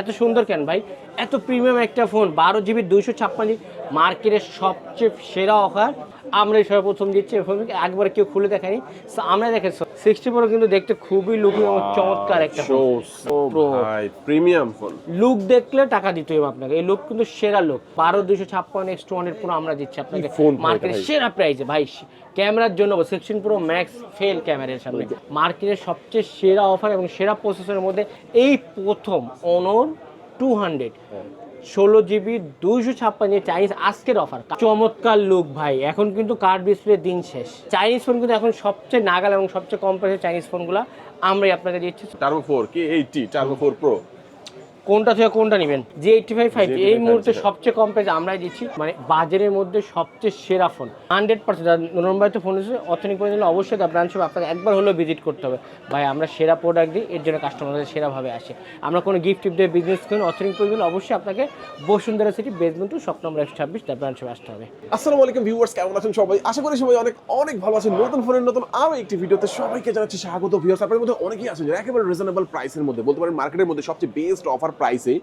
এত সুন্দর কেন ভাই? এত প্রিমিয়াম একটা ফোন বারো জিবি দুইশো ছাপ্পান্ন, মার্কেটের সবচেয়ে সেরা অফার আমরা সর্বপ্রথম দিচ্ছি এই একবার কেউ খুলে দেখানি। আমরা দেখেন সিক্সটি ফোর কিন্তু দেখতে খুবই লুকিং এবং চমৎকার একটা প্রিমিয়াম ফোন লুক দেখলে টাকা দিতে হবে আপনাকে। এই লুক কিন্তু সেরা লুক বারো দুইশো ছাপ্পান্ন এক্স টু হান্ড্রেড পুরো আমরা দিচ্ছি আপনাকে। মার্কেটের সেরা প্রাইসে ভাই ক্যামেরার জন্য সিক্সটিন প্রো ম্যাক্স ফেল ক্যামেরার সামনে। মার্কেটের সবচেয়ে সেরা অফার এবং সেরা প্রসেসরের মধ্যে এই প্রথম অনর টু হান্ড্রেড ষোলো জিবি দুইশো ছাপ্পান্ন চাইনিজ আজকের অফার। চমৎকার লুক ভাই, এখন কিন্তু কার ডিসপ্লে দিন শেষ। চাইনিজ ফোন কিন্তু এখন সবচেয়ে নাগাল এবং সবচেয়ে কম প্রাইসের চাইনিজ ফোনগুলো আমরাই আপনাকে দিচ্ছি। Turbo four K? Eighty Turbo four pro কোনটা থেকে কোনটা নেবেন? জি এইটটি ফাইভ ফাইভ এই মুহূর্তে সবচেয়ে কম প্রাইস আমরাই দিচ্ছি। মানে বাজারের মধ্যে সবচেয়ে সেরা ফোন হান্ড্রেড পার্সেন্ট নম্বরতে ফোন এসে অথেনিক করে দিলে অবশ্যই তার ব্রাঞ্চ আপনাকে একবার হলেও ভিজিট করতে হবে। ভাই আমরা সেরা প্রোডাক্ট দিই এর জন্য কাস্টমারদের সেরাভাবে আসে। আমরা কোনো গিফট টিপ দিয়ে বিজনেস করি অথেনিক করে দিলে অবশ্যই আপনাকে বসুন্ধরা সিটি বেসমেন্ট টু স্বপ্ন নম্বর একশো ছাব্বিশ তার ব্রাঞ্চে আসতে হবে। আসসালামু আলাইকুম ভিউয়ার্স কেমন আছেন সবাই? আশা করি সবাই অনেক অনেক ভালো আছেন। নতুন ফোনের নতুন আরও একটি ভিডিওতে সবাইকে জানাচ্ছি স্বাগত ভিউয়ার্স আপনাদের মধ্যে অনেকেই আছেন যারা একেবারে রিজনেবল প্রাইসের মধ্যে বলতে পারেন মার্কেটের মধ্যে সবচেয়ে বেস্ট অফার প্রাইসে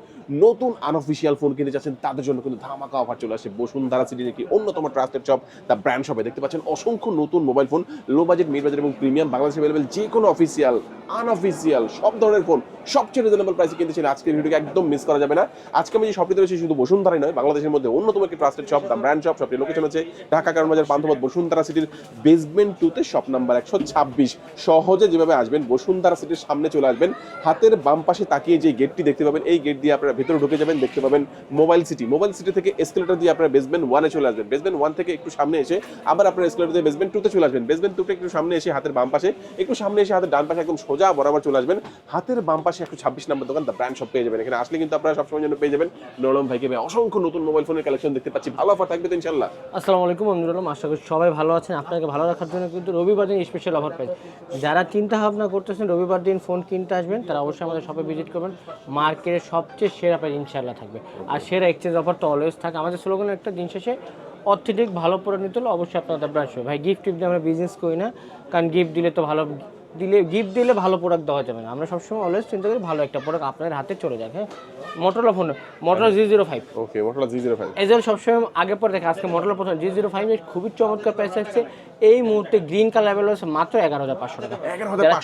নতুন আনঅফিসিয়াল ফোন কিনতে যাচ্ছেন, তাদের জন্য কিন্তু ধামাকা অফার চলে আসে। বসুন্ধরা সিটি একটি অন্যতম ট্রাস্টেড শপ দ্য ব্র্যান্ড শপে দেখতে পাচ্ছেন, অসংখ্য নতুন mobile phone low budget mid budget এবং প্রিমিয়াম বাংলাদেশে অ্যাভেলেবেল যে কোনো অফিসিয়াল আনঅফিসিয়াল সব ধরনের ফোন সবচেয়ে রিজনেবল প্রাইসে কিনতে চাইলে আজকের ভিডিওকে একদম মিস করা যাবে না। আজকে আমি যে শপটিতে রয়েছি, শুধু বসুন্ধরাই নয়, বাংলাদেশের মধ্যে অন্যতম একটি trusted shop the brand shop শপটির location হচ্ছে ঢাকা কারণ বাজার পান্থপথ, বসুন্ধরা সিটির বেসমেন্ট টুতে শপ নাম্বার একশো ছাব্বিশ। সহজে যেভাবে আসবেন, বসুন্ধরা সিটির সামনে চলে আসবেন। হাতের বাম পাশে তাকিয়ে যে গেটটি দেখতে পাবেন এই গেট দিয়ে আপনারা ভেতরে ঢুকে যাবেন, দেখতে পাবেন মোবাইল সিটি মোবাইল সিটি থেকে এসকেলেটর দিয়ে আপনারা বেসমেন্ট ওয়ানে চলে আসবেন। বেসমেন্ট ওয়ান থেকে একটু সামনে এসে আবার আপনারা এসকেলেটর দিয়ে বেসমেন্ট টুতে চলে আসবেন। বেসমেন্ট টুতে একটু সামনে এসে হাতের বাম পাশে, একটু সামনে এসে হাতের ডান পাশে একদম সোজা বরাবর চলে আসবেন। হাতের বাম পাশে একটু ছাব্বিশ নম্বর দোকান দ্য ব্র্যান্ড সব পেয়ে যাবেন। এখানে আসলে কিন্তু আপনারা সবসময় জন্য পেয়ে যাবেন। নরম ভাইকে ভাই, অসংখ্য নতুন মোবাইল ফোনের কালেকশন দেখতে পাচ্ছি। ভালো অফার থাকবে তো ইনশাল্লাহ আসসালামু আলাইকুম বন্ধুরা আশা করি সবাই ভালো আছেন। আপনাকে ভালো রাখার জন্য কিন্তু রবিবার দিন স্পেশাল অফার পাই। যারা চিন্তা ভাবনা করতেছেন রবিবার দিন ফোন কিনতে আসবেন, তারা অবশ্যই আমাদের শপে ভিজিট করবেন। মার্কেটের সবচেয়ে সেরা প্রাইস ইনশাল্লাহ থাকবে। আর সেরা এক্সচেঞ্জ অফার তো অলওয়েজ থাকে। আমাদের স্লোগান একটা দিন শেষে অর্থনৈতিক ভালো পরে নিতে হলে অবশ্যই আপনাদের ব্রাঞ্চ হবে ভাই গিফট টিপ দিয়ে আমরা বিজনেস করি না। কারণ গিফট দিলে তো ভালো দিলে গিফট দিলে ভালো প্রোডাক্ট দেওয়া যাবে না। আমরা সবসময় অলওয়েজ চিন্তা করি ভালো একটা প্রোডাক্ট আপনাদের হাতে চলে যাক হ্যাঁ? Motorola phone Motorola G zero five okay Motorola G zero five এজেল সবসময় আগে পরে দেখে আজকে মডেল প্রথম জি জিরো ফাইভ খুবই চমৎকার প্রাইস আছে এই মুহূর্তে গ্রিন কালার অ্যাভেলেবল আছে মাত্র এগারো হাজার পাঁচশো টাকা।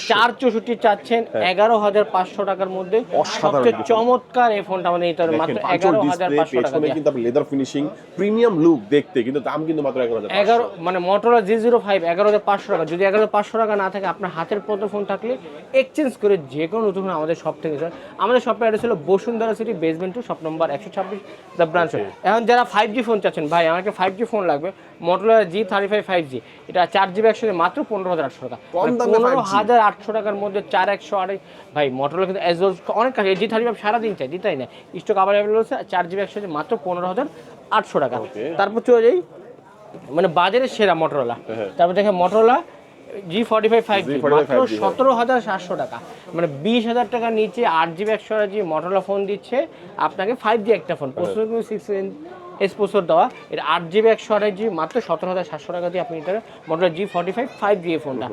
চার চৌষট্টি চাচ্ছেন এগারো হাজার পাঁচশো টাকার মধ্যে সবচেয়ে চমৎকার এই ফোনটা নিতে হবে মাত্র এগারো হাজার পাঁচশো টাকা কিন্তু লেদার ফিনিশিং প্রিমিয়াম লুক দেখতে কিন্তু দাম কিন্তু মাত্র এগারো হাজার এগারো মানে মোটরলা জি জিরো ফাইভ এগারো হাজার পাঁচশো টাকা। যদি এগারো হাজার পাঁচশো টাকা না থাকে আপনার হাতের প্রথম ফোন থাকলে এক্সচেঞ্জ করে যে কোনো নতুন ফোন আমাদের শপ থেকে স্যার আমাদের শপের অ্যাড্রেস হলো Bashundhara City basement two shop number একশো ছাব্বিশ দ্য ব্রাঞ্চ এখন যারা ফাইভ জি ফোন চাচ্ছেন ভাই আমাকে ফাইভ জি ফোন লাগবে Motorola G thirty five five G এটা চার জিবি একশো মাত্র পনেরো হাজার আটশো টাকা। পনেরো হাজার আটশো টাকার মধ্যে চার একশো আড়াই। ভাই মোটরলা কিন্তু এজ অনেক কাছে জি থার্টি ফাইভ সারাদিন চাই দিতাই না স্টক অ্যাভেলেবল আছে চার জিবি একশো মাত্র পনেরো হাজার আটশো টাকা। তারপর চলে যাই মানে বাজারের সেরা মোটরোলা হ্যাঁ। তারপর দেখে Motorola G forty five five G G45 মাত্র 5G, হ্যাঁ। সতেরো হাজার সাতশো টাকা। মানে বিশ হাজার টাকার নিচে আট জিবি একশো জি মোটরোলা ফোন দিচ্ছে। আপনাকে ফাইভ জি একটা ফোন কিন্তু সিক্স এস প্রসেসর দেওয়া। এটা আট জিবি একশো আড়াই জি মাত্র সতেরো হাজার সাতশো টাকা দিয়ে আপনি এটা Motorola G forty five five G এই ফোনটা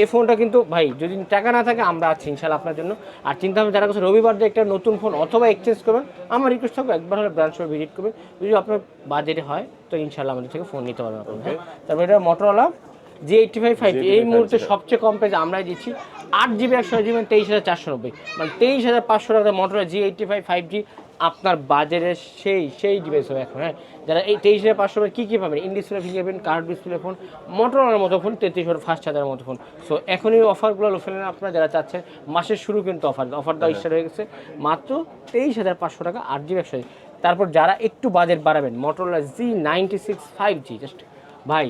এই ফোনটা কিন্তু ভাই যদি টাকা না থাকে আমরা আছি ইনশাল্লাহ আপনার জন্য। আর চিন্তা ভাবনা যারা কাছে রবিবার দিয়ে একটা নতুন ফোন অথবা এক্সচেঞ্জ করবেন আমার রিকোয়েস্ট থাকবে একবার হলে ব্রাঞ্চ ভিজিট করবেন। যদি আপনার বাজেটে হয় তো ইনশাল্লাহ আমাদের থেকে ফোন নিতে পারবেন আপনি হ্যাঁ। তারপর এটা Motorola G eighty five five এই মুহূর্তে সবচেয়ে কম প্রাইস আমরাই দিচ্ছি। আট জিবি একশো জিবি তেইশ হাজার চারশো নব্বই। মানে তেইশ হাজার পাঁচশো টাকা Motorola G eighty five five G আপনার বাজারের সেই সেই ডিভাইস হবে এখন হ্যাঁ? যারা এই তেইশ হাজার পাঁচশো কী কী পাবেন? In display fingerprint card display phone মোটরওয়ালার মতো ফোন তেত্রিশ হাজার ফার্স্ট হাজারের মতো ফোন সো এখন এই অফারগুলো ফেলেন আপনারা যারা চাচ্ছেন মাসের শুরু কিন্তু অফার অফার দেওয়া স্টার্ট হয়ে গেছে। মাত্র তেইশ হাজার পাঁচশো টাকা আট জিবি একশো তারপর যারা একটু বাজেট বাড়াবেন Motorola G ninety six five G just ভাই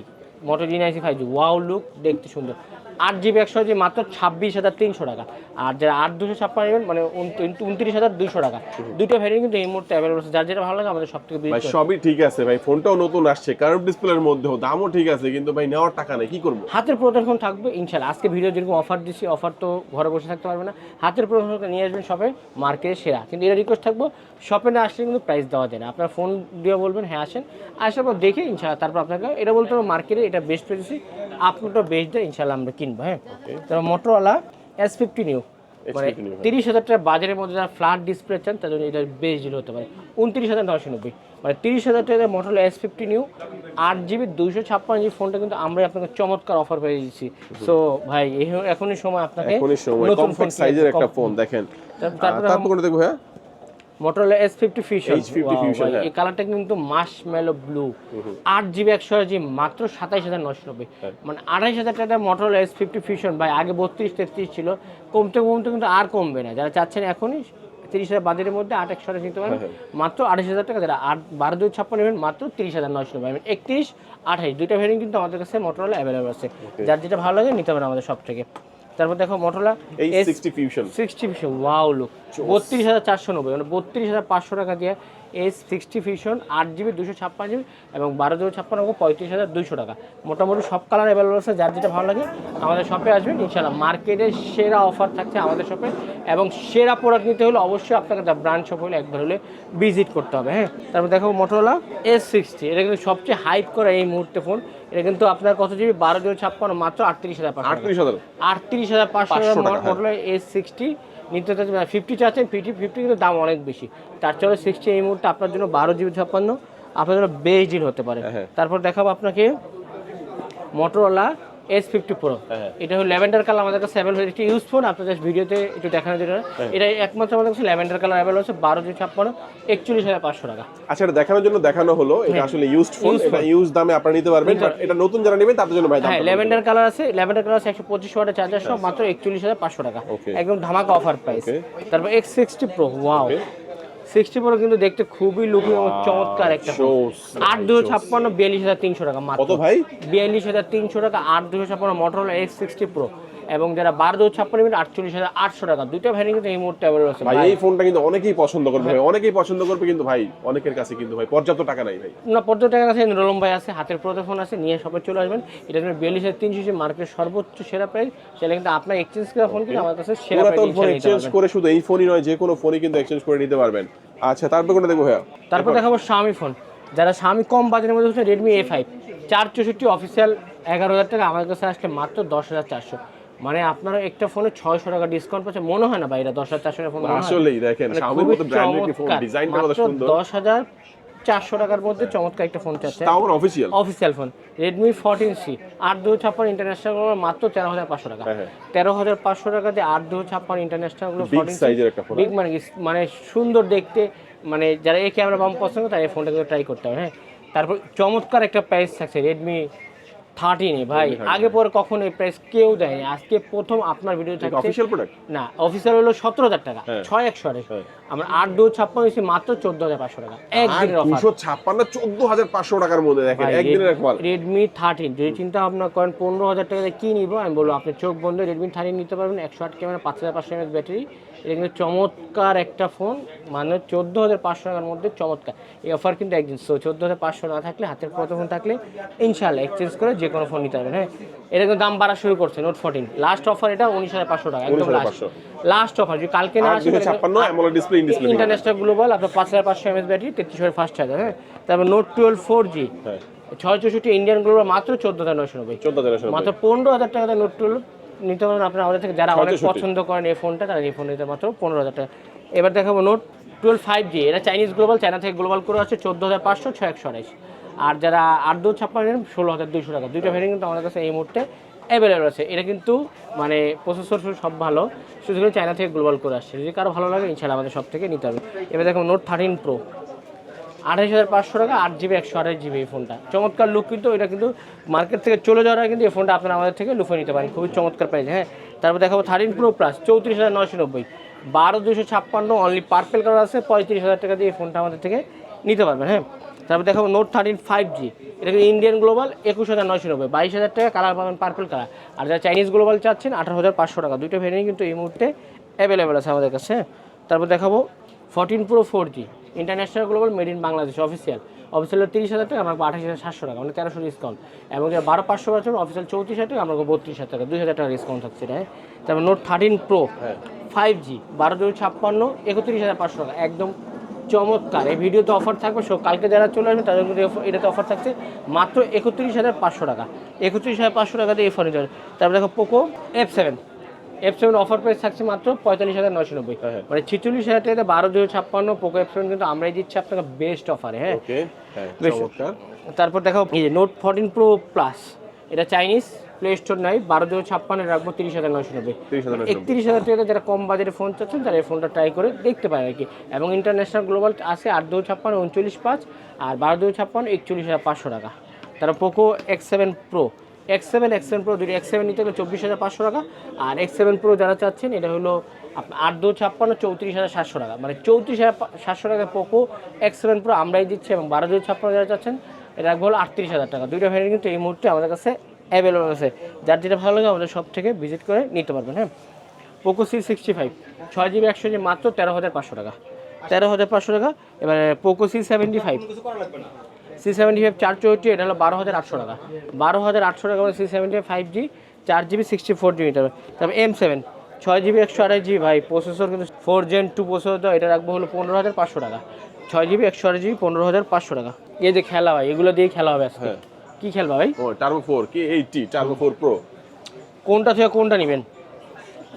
Moto G ninety five G wow look দেখতে সুন্দর। আট জিবি একশো জি মাত্র ছাব্বিশ হাজার তিনশো টাকা। আর যারা আট দুশো ছাপ্পান্ন নেবেন মানে উনত্রিশ- হাজার দুশো টাকা। দুটো ভ্যারিয়েন্ট কিন্তু এই মুহূর্তে অ্যাভেলেবল আছে। যার যেটা ভালো লাগে আমাদের সব থেকে ভাই সবই ঠিক আছে ভাই ফোনটাও নতুন আসছে কার্ভ ডিসপ্লের মধ্যেও দামও ঠিক আছে কিন্তু ভাই নেওয়ার টাকা নেই কি করব? হাতের প্রদর্শন থাকবে ইনশাল্লাহ আজকে ভিডিও যেরকম অফার দিচ্ছি অফার তো ঘরে বসে থাকতে পারবে না। হাতের প্রদর্শনটা নিয়ে আসবেন শপে মার্কেটে সেরা। কিন্তু এটা রিকোয়েস্ট থাকব শপে না আসলে কিন্তু প্রাইস দেওয়া যায় না। আপনার ফোন দিয়ে বলবেন হ্যাঁ আসেন। আসার পর দেখে ইনশাল্লাহ তারপর আপনাকে এটা বলতে হবে মার্কেটে এটা বেস্ট পেয়েছি আপনারটা বেস্ট দেয় ইনশাল্লাহ আমরা কিনবো হ্যাঁ? তারপর মোটরওয়ালা এস ফিফটি নিউ মানে H50 তিরিশ হাজার টাকা বাজারের মধ্যে যারা ফ্ল্যাট ডিসপ্লে চান তাদের জন্য এটা বেশ ডিল হতে পারে। উনত্রিশ হাজার নশো নব্বই। মানে তিরিশ হাজার টাকা মোটর এস ফিফটি নিউ আট জিবি দুইশো ছাপ্পান্ন জিবি ফোনটা কিন্তু আমরা আপনাকে চমৎকার অফার পেয়ে দিচ্ছি সো ভাই এখনই সময় আপনাকে নতুন ফোন সাইজের একটা ফোন দেখেন। তার- তারপরে দেখব হ্যাঁ? Motorola S fifty fusion H50 Fusion, হ্যাঁ। এই কালারটা কিন্তু মাস মেলো ব্লু আট জিবি একশো জিবি মাত্র সাতাইশ হাজার নশো নব্বই। হ্যাঁ। মানে আড়াইশ হাজার টাকা মোটরোলা এস ফিফটি ফিউশন ভাই আগে বত্রিশ তেত্রিশ ছিল। কমতে কমতে কিন্তু আর কমবে না। যারা চাচ্ছেন এখনই তিরিশ হাজার বাজারের মধ্যে আট একশো নিতে পারেন। হ্যাঁ, মাত্র আড়াইশ হাজার টাকা যারা আট বারো দুই ছাপ্পান্ন নেবেন মাত্র তিরিশ হাজার নশো নব্বই। একত্রিশ আঠাইশ দুইটা ভ্যারিয়েন্ট কিন্তু আমাদের কাছে মোটরোলা অ্যাভেলেবল আছে। যার যেটা ভালো লাগে নিতে পারেন আমাদের সব থেকে। তারপর দেখো মটোলা এই sixty fusion sixty fusion wow look বত্রিশ হাজার চারশো নব্বই মানে বত্রিশ হাজার পাঁচশো টাকা দিয়ে এস সিক্সটি ফিউশন আট জিবি দুশো ছাপ্পান্ন জিবি এবং বারো দুশো ছাপ্পান্ন পঁয়ত্রিশ হাজার দুশো টাকা। মোটামুটি সব কালার অ্যাভেলেবল আছে যার যেটা ভালো লাগে আমাদের শপে আসবেন। ইনশাল্লাহ মার্কেটে সেরা অফার থাকছে আমাদের শপে এবং সেরা প্রোডাক্ট নিতে হলে অবশ্যই আপনাকে তার ব্রাঞ্চ শপ হলে একবার হলে ভিজিট করতে হবে হ্যাঁ? তারপর দেখো মোটরোলা এস সিক্সটি এটা কিন্তু সবচেয়ে হাইপ করা এই মুহূর্তে ফোন এটা কিন্তু আপনার কত জিবি বারো দুশো ছাপ্পান্ন মাত্র আটত্রিশ হাজার পাঁচশো আটত্রিশ হাজার। আটত্রিশ হাজার পাঁচশো 500 টাকা, হ্যাঁ। এস সিক্সটি নিতে চাচ্ছেন ফিফটি চাচ্ছেন ফিফটি ফিফটি কিন্তু দাম অনেক বেশি তার চলে সিক্সটি এই মুহূর্তে আপনার জন্য বারো জিবি ছাপ্পান্ন আপনার জন্য বেশ ডিল হতে পারে হ্যাঁ। তারপর দেখাবো আপনাকে মোটরওয়ালা এস ফিফটি প্রো হ্যাঁ। এটা হলো ল্যাভেন্ডার কালার আমাদের কাছে অ্যাভেলেবল একটি ইউজ ফোন আপনার জাস্ট ভিডিওতে একটু দেখানো যেটা। হ্যাঁ। এটা একমাত্র আমাদের কাছে ল্যাভেন্ডার কালার অ্যাভেল আছে বারো জিবি ছাপ্পান্ন একচল্লিশ হাজার পাঁচশো টাকা। আচ্ছা এটা দেখানোর জন্য দেখানো হলো এটা আসলে ইউজড ফোন এটা ইউজ দামে আপনারা নিতে পারবেন বাট এটা নতুন যারা নেবেন তাদের জন্য ভাই হ্যাঁ ল্যাভেন্ডার কালার আছে ল্যাভেন্ডার কালার আছে একশো পঁচিশ ওয়াটের চার্জার সহ মাত্র একচল্লিশ হাজার পাঁচশো টাকা। একদম ধামাকা অফার প্রাইস তারপর X sixty pro wow sixty pro কিন্তু দেখতে খুবই লুকিং এবং চমৎকার একটা আট দুশো ছাপ্পান্ন বিয়াল্লিশ হাজার তিনশো টাকা মাত্র। ভাই? বিয়াল্লিশ হাজার তিনশো টাকা আট দুশো ছাপ্পান্ন মোটরোলা এক্স সিক্সটি প্রো এবং যারা বারো দুশো ছাপ্পান্ন মিনিট আটচল্লিশ হাজার আটশো টাকা। দুইটা ভ্যারিয়েন্ট কিন্তু এই মুহূর্তে অ্যাভেলেবল আছে। ভাই এই ফোনটা কিন্তু অনেকেই পছন্দ করবে। ভাই অনেকেই পছন্দ করবে কিন্তু ভাই অনেকের কাছে কিন্তু ভাই পর্যাপ্ত টাকা নাই ভাই। না পর্যটক টাকা আছে। রোলম ভাই আছে হাতের প্রোতে ফোন আছে নিয়ে সবাই চলে আসবেন। এটা কিন্তু বিয়াল্লিশ হাজার তিনশো মার্কেট সর্বোচ্চ সেরা প্রাইস সেটা কিন্তু আপনার এক্সচেঞ্জ করা ফোন কিন্তু আমার কাছে সেরা পুরাতন ফোন এক্সচেঞ্জ করে শুধু এই ফোনই নয় যে কোনো ফোনই কিন্তু এক্সচেঞ্জ করে নিতে পারবেন। আচ্ছা তারপর কোনটা দেখব ভাইয়া? তারপর দেখাবো স্বামী ফোন যারা স্বামী কম বাজারের মধ্যে হচ্ছে রেডমি এ ফাইভ চার চৌষট্টি অফিসিয়াল এগারো হাজার টাকা। আমার কাছে আসলে মাত্র দশ হাজার চারশো। মানে আপনারা একটা ফোনে ছয়শো টাকা ডিসকাউন্ট পাচ্ছে মনে হয় না ভাই এটা দশ হাজার চারশো টাকা ফোন আসলেই দেখেন মানে স্বামীর খুবই মতো ব্র্যান্ডের কি ফোন। ডিজাইনটা কত সুন্দর। দশ হাজার চারশো টাকার মধ্যে চমৎকার একটা ফোন চাচ্ছে তাও আমার official official phone Redmi fourteen C আট দু ছাপ্পান্ন ইন্টারন্যাশনাল মাত্র তেরো হাজার পাঁচশো টাকা। হ্যাঁ, হ্যাঁ। তেরো হাজার পাঁচশো টাকা দিয়ে আট ছাপ্পান্ন ইন্টারন্যাশনালগুলো সাইজের একটা ফোন বিগ মানে মানে সুন্দর দেখতে মানে যারা এই ক্যামেরা বাম পছন্দ তারা এই ফোনটা কিন্তু ট্রাই করতে হবে হ্যাঁ। তারপর চমৎকার একটা প্রাইস থাকছে রেডমি থার্টিনে ভাই। আগে পরে কখনো এই প্রাইস কেউ দেয়নি আজকে প্রথম আপনার ভিডিও থাকছে অফিসিয়াল প্রোডাক্ট না অফিসার হলো সতেরো হাজার টাকা। হ্যাঁ। ছয় একশো আরে হ্যাঁ। আমরা আট দু ছাপ্পান্ন মাত্র চোদ্দ হাজার পাঁচশো টাকা। একদিনের অফার দুশো ছাপ্পান্ন চোদ্দ হাজার পাঁচশো টাকার মধ্যে দেখেন একদিনের একবার রেডমি থার্টিন যদি চিন্তা ভাবনা করেন পনেরো হাজার টাকা দিয়ে কি নিবো? আমি বলব আপনি চোখ বন্ধ রেডমি থার্টিন নিতে পারবেন একশো আট ক্যামেরা পাঁচ হাজার পাঁচশো এমএস ব্যাটারি এটা কিন্তু চমৎকার একটা ফোন মানে চোদ্দ হাজার পাঁচশো টাকার মধ্যে চমৎকার। এই অফার কিন্তু একদিন সো চোদ্দ হাজার পাঁচশো না থাকলে হাতের কত ফোন থাকলে ইনশাল্লাহ এক্সচেঞ্জ করে যে কোনো ফোন নিতে পারবেন হ্যাঁ? এটা কিন্তু দাম বাড়া শুরু করছে নোট ফোরটিন লাস্ট অফার এটা উনিশ হাজার পাঁচশো টাকা একদম লাস্ট লাস্ট অফার যদি কালকে না আসে দুশো ছাপ্পান্ন AMOLED display in display international global আপনার পাঁচ হাজার পাঁচশো এমএস ব্যাটারি তেত্রিশ হাজার ফাস্ট চার্জার হ্যাঁ? তারপর নোট টুয়েলভ ফোর জি ছয় চৌষট্টি ইন্ডিয়ান গ্লোবাল মাত্র চোদ্দ হাজার নয়শো নব্বই। চোদ্দ হাজার মাত্র পনেরো হাজার টাকা নোট টুয়েলভ নিতে পারেন আপনার। আমাদের থেকে যারা অনেক পছন্দ করেন এই ফোনটা তারা এই ফোন নিতে মাত্র পনেরো হাজার টাকা। এবার দেখাবো নোট টুয়েলভ ফাইভ জি এটা চাইনিজ গ্লোবাল চায়না থেকে গ্লোবাল করে আছে চোদ্দ হাজার পাঁচশো ছয় একশো আড়াইশ। আর যারা আট দু ছাপ্পান্ন নেন ষোলো হাজার দুইশো টাকা। দুইটা ভ্যারিয়েন্ট কিন্তু আমাদের কাছে এই মুহূর্তে অ্যাভেলেবল আছে। এটা কিন্তু মানে প্রসেসর সব ভালো। শুধু চায়না থেকে গ্লোবাল করে আসছে। যদি কারও ভালো লাগে ইনশাল্লাহ আমাদের সব থেকে নিতে হবে এবার দেখো নোট থার্টিন প্রো আঠাশ হাজার পাঁচশো টাকা, আট জিবি একশো আঠাশ জিবি এই ফোনটা চমৎকার লুক কিন্তু, এটা কিন্তু মার্কেট থেকে চলে যাওয়ার কিন্তু এই ফোনটা আপনারা আমাদের থেকে লুফে নিতে পারেন। খুবই চমৎকার প্রাইস হ্যাঁ? তারপর দেখাবো থার্টিন প্রো প্লাস চৌত্রিশ হাজার নয়শো নব্বই। বারো দুশো ছাপ্পান্ন অনলি পার্পেল কালার আছে। পঁয়ত্রিশ হাজার টাকা দিয়ে এই ফোনটা আমাদের থেকে নিতে পারবেন হ্যাঁ? তারপর দেখাবো নোট থার্টিন ফাইভ জি এটা কিন্তু ইন্ডিয়ান গ্লোবাল একুশ হাজার নয়শো নব্বই বাইশ হাজার টাকা কালার পাবেন পার্পল কালার আর যারা চাইনিজ গ্লোবাল চাচ্ছেন আঠারো হাজার পাঁচশো টাকা। দুটো ভেরিয়েন্ট কিন্তু এই মুহূর্তে অ্যাভেলেবেল আছে আমাদের কাছে। হ্যাঁ? তারপর দেখাবো fourteen pro four G international global made in Bangladesh official official তিরিশ হাজার টাকা আমরা আঠাশ হাজার সাতশো টাকা মানে তেরোশো ডিসকাউন্ট এবং যারা বারো পাঁচশো বছর অফিসিয়াল চৌত্রিশ হাজার টাকা আমরা বত্রিশ হাজার টাকা দুই হাজার টাকা ডিসকাউন্ট থাকছে এটা? তারপর নোট থার্টিন প্রো হ্যাঁ। ফাইভ জি বারো দুই ছাপ্পান্ন একত্রিশ হাজার পাঁচশো টাকা একদম চমৎকার। এই ভিডিওতে অফার থাকবে সব কালকে যারা চলে আসবে তাদের কিন্তু এটাতে অফার থাকছে মাত্র একত্রিশ হাজার পাঁচশো টাকা। একত্রিশ হাজার পাঁচশো টাকা দিয়ে এই ফার্নিচার তারপর দেখো Poco F seven F seven offer price থাকছে মাত্র পঁয়তাল্লিশ হাজার নয়শো নব্বই। হ্যাঁ, হ্যাঁ। মানে ছিচল্লিশ হাজার টাকাতে বারো দুশো ছাপ্পান্ন পোকো এফ সেভেন কিন্তু আমরাই দিচ্ছি আপনাকে বেস্ট অফারে হ্যাঁ? হ্যাঁ। তারপর দেখো এই যে নোট ফোরটিন প্রো প্লাস এটা চাইনিজ প্লে স্টোর নাই বারো দুশো ছাপ্পান্ন রাখব তিরিশ হাজার নয়শো নব্বই। 30,990 একত্রিশ হাজার টাকা যারা কম বাজারে ফোন চাচ্ছেন তারা এই ফোনটা ট্রাই করে দেখতে পারেন আর কি। এবং ইন্টারন্যাশনাল গ্লোবাল আছে আট দু ছাপ্পান্ন উনচল্লিশ পাঁচ আর বারো দু ছাপ্পান্ন একচল্লিশ হাজার পাঁচশো টাকা। তারা Poco X seven pro X seven X seven pro দুটি এক্স সেভেন নিতে গেলে চব্বিশ হাজার পাঁচশো টাকা আর এক্স সেভেন প্রো যারা চাচ্ছেন এটা হলো আট দু ছাপ্পান্ন চৌত্রিশ হাজার সাতশো টাকা। মানে চৌত্রিশ হাজার সাতশো টাকা পোকো এক্স সেভেন প্রো আমরাই দিচ্ছি এবং বারো দু ছাপ্পান্ন যারা চাচ্ছেন এটা হলো আটত্রিশ হাজার টাকা। দুইটা ভ্যারিয়েন্ট কিন্তু এই মুহূর্তে আমাদের কাছে অ্যাভেলেবল আছে। যার যেটা ভালো লাগে, আমাদের সব থেকে ভিজিট করে নিতে পারবেন হ্যাঁ? পোকো সি সিক্সটি ফাইভ ছয় জিবি একশো জিবি মাত্র তেরো হাজার পাঁচশো টাকা। তেরো হাজার পাঁচশো টাকা, এবারে Poco C seventy five C seventy five চার চৌষট্টি, এটা হলো বারো হাজার আটশো টাকা। বারো হাজার আটশো টাকা সি সেভেন্টি ফাইভ জি চার জিবি সিক্সটি ফোর জিবি তারপর এম সেভেন ছয় জিবি একশো আড়াই জিবি ভাই প্রসেসর কিন্তু ফোর জেন টু প্রসেসর দাও এটা রাখব হলো পনেরো হাজার পাঁচশো টাকা। ছয় জিবি একশো আড়াই জিবি পনেরো হাজার পাঁচশো টাকা। এই যে খেলা হয় এগুলো দিয়ে খেলা হবে আজকে। হ্যাঁ। কি খেলবা ভাই? ও Turbo four K? Eighty Turbo four pro কোনটা থেকে কোনটা নেবেন?